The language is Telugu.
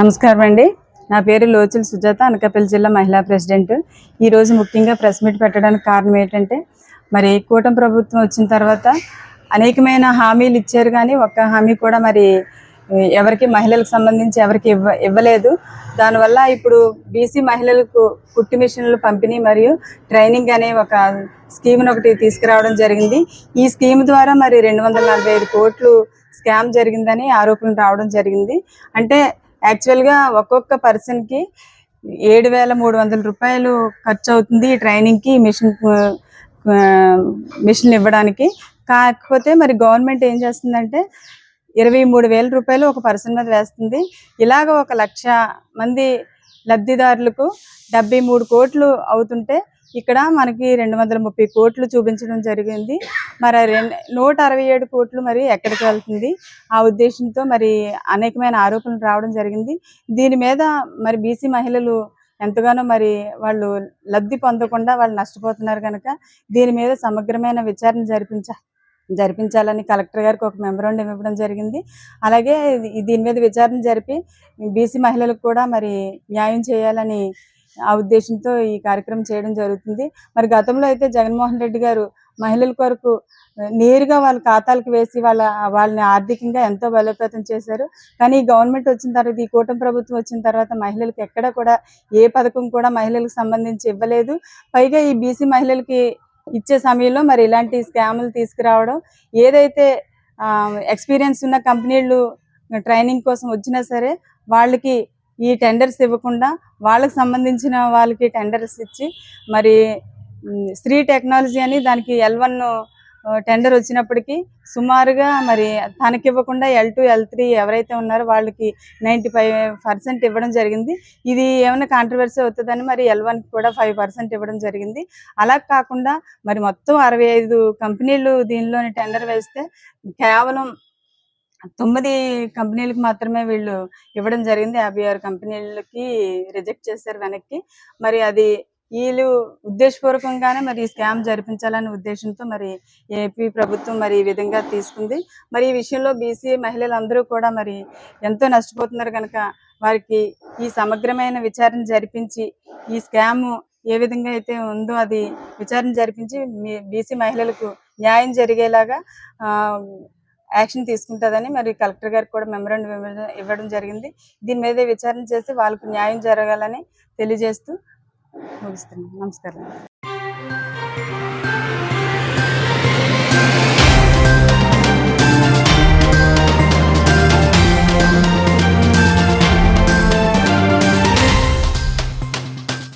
నమస్కారం అండి. నా పేరు లోచిల్ సుజాత అనకాపల్లి జిల్లా మహిళా ప్రెసిడెంట్. ఈరోజు ముఖ్యంగా ప్రెస్ మీట్ పెట్టడానికి కారణం ఏంటంటే మరి కూటమి ప్రభుత్వం వచ్చిన తర్వాత అనేకమైన హామీలు ఇచ్చారు కానీ ఒక్క హామీ కూడా మరి ఎవరికి మహిళలకు సంబంధించి ఎవరికి ఇవ్వ ఇవ్వలేదు. దానివల్ల ఇప్పుడు బీసీ మహిళలకు కుట్టు మిషన్లు పంపిణీ మరియు ట్రైనింగ్ అనే ఒక స్కీమ్ను ఒకటి తీసుకురావడం జరిగింది. ఈ స్కీమ్ ద్వారా మరి రెండు వందల నలభై ఐదు కోట్లు స్కామ్ జరిగిందని ఆరోపణలు రావడం జరిగింది. అంటే యాక్చువల్గా ఒక్కొక్క పర్సన్కి ఏడు వేల మూడు వందల రూపాయలు ఖర్చు అవుతుంది ఈ ట్రైనింగ్కి మిషన్ మిషన్ ఇవ్వడానికి. కాకపోతే మరి గవర్నమెంట్ ఏం చేస్తుందంటే ఇరవై మూడు వేల రూపాయలు ఒక పర్సన్ మీద వేస్తుంది. ఇలాగ ఒక లక్ష మంది లబ్ధిదారులకు డెబ్బై మూడు కోట్లు అవుతుంటే ఇక్కడ మనకి రెండు వందల ముప్పై కోట్లు చూపించడం జరిగింది. మరి రెండు నూట అరవై ఏడు కోట్లు మరి ఎక్కడికి వెళ్తుంది? ఆ ఉద్దేశంతో మరి అనేకమైన ఆరోపణలు రావడం జరిగింది. దీని మీద మరి బీసీ మహిళలు ఎంతగానో మరి వాళ్ళు లబ్ధి పొందకుండా వాళ్ళు నష్టపోతున్నారు కనుక దీని మీద సమగ్రమైన విచారణ జరిపించ జరిపించాలని కలెక్టర్ గారికి ఒక మెమరాండం ఇవ్వడం జరిగింది. అలాగే దీని మీద విచారణ జరిపి బీసీ మహిళలకు కూడా మరి న్యాయం చేయాలని ఆ ఉద్దేశంతో ఈ కార్యక్రమం చేయడం జరుగుతుంది. మరి గతంలో అయితే జగన్మోహన్ రెడ్డి గారు మహిళల కొరకు నేరుగా వాళ్ళ ఖాతాలకు వేసి వాళ్ళ వాళ్ళని ఆర్థికంగా ఎంతో బలోపేతం చేశారు. కానీ ఈ గవర్నమెంట్ వచ్చిన తర్వాత ఈ కూటమి ప్రభుత్వం వచ్చిన తర్వాత మహిళలకు ఎక్కడ కూడా ఏ పథకం కూడా మహిళలకు సంబంధించి ఇవ్వలేదు. పైగా ఈ బీసీ మహిళలకి ఇచ్చే సమయంలో మరి ఇలాంటి స్కాములు తీసుకురావడం ఏదైతే ఎక్స్పీరియన్స్ ఉన్న కంపెనీలు ట్రైనింగ్ కోసం వచ్చినా సరే వాళ్ళకి ఈ టెండర్స్ ఇవ్వకుండా వాళ్ళకి సంబంధించిన వాళ్ళకి టెండర్స్ ఇచ్చి మరి స్త్రీ శ్రీ టెక్నాలజీ అని దానికి ఎల్ వన్ టెండర్ వచ్చినప్పటికీ సుమారుగా మరి తనకి ఇవ్వకుండా ఎల్ టూ ఎల్ త్రీ ఎవరైతే ఉన్నారో వాళ్ళకి నైంటీ ఫైవ్ పర్సెంట్ ఇవ్వడం జరిగింది. ఇది ఏమైనా కాంట్రవర్సీ అవుతుందని మరి ఎల్ వన్కి కూడా ఫైవ్ పర్సెంట్ ఇవ్వడం జరిగింది. అలా కాకుండా మరి మొత్తం అరవై ఐదు కంపెనీలు దీనిలోని టెండర్ వేస్తే కేవలం తొమ్మిది కంపెనీలకు మాత్రమే వీళ్ళు ఇవ్వడం జరిగింది. యాభై ఆరు కంపెనీలకి రిజెక్ట్ చేశారు వెనక్కి. మరి అది వీళ్ళు ఉద్దేశపూర్వకంగానే మరి ఈ స్కామ్ జరిపించాలనే ఉద్దేశంతో మరి ఏపీ ప్రభుత్వం మరి ఈ విధంగా తీసుకుంది. మరి ఈ విషయంలో బీసీ మహిళలందరూ కూడా మరి ఎంతో నష్టపోతున్నారు కనుక వారికి ఈ సమగ్రమైన విచారణ జరిపించి ఈ స్కామ్ ఏ విధంగా అయితే ఉందో అది విచారణ జరిపించి బీసీ మహిళలకు న్యాయం జరిగేలాగా యాక్షన్ తీసుకుంటుందని మరి కలెక్టర్ గారికి కూడా మెమరండమ్ ఇవ్వడం జరిగింది. దీని మీద విచారణ చేసి వాళ్ళకు న్యాయం జరగాలని తెలియజేస్తూ ముగిస్తున్నాను. నమస్కారం.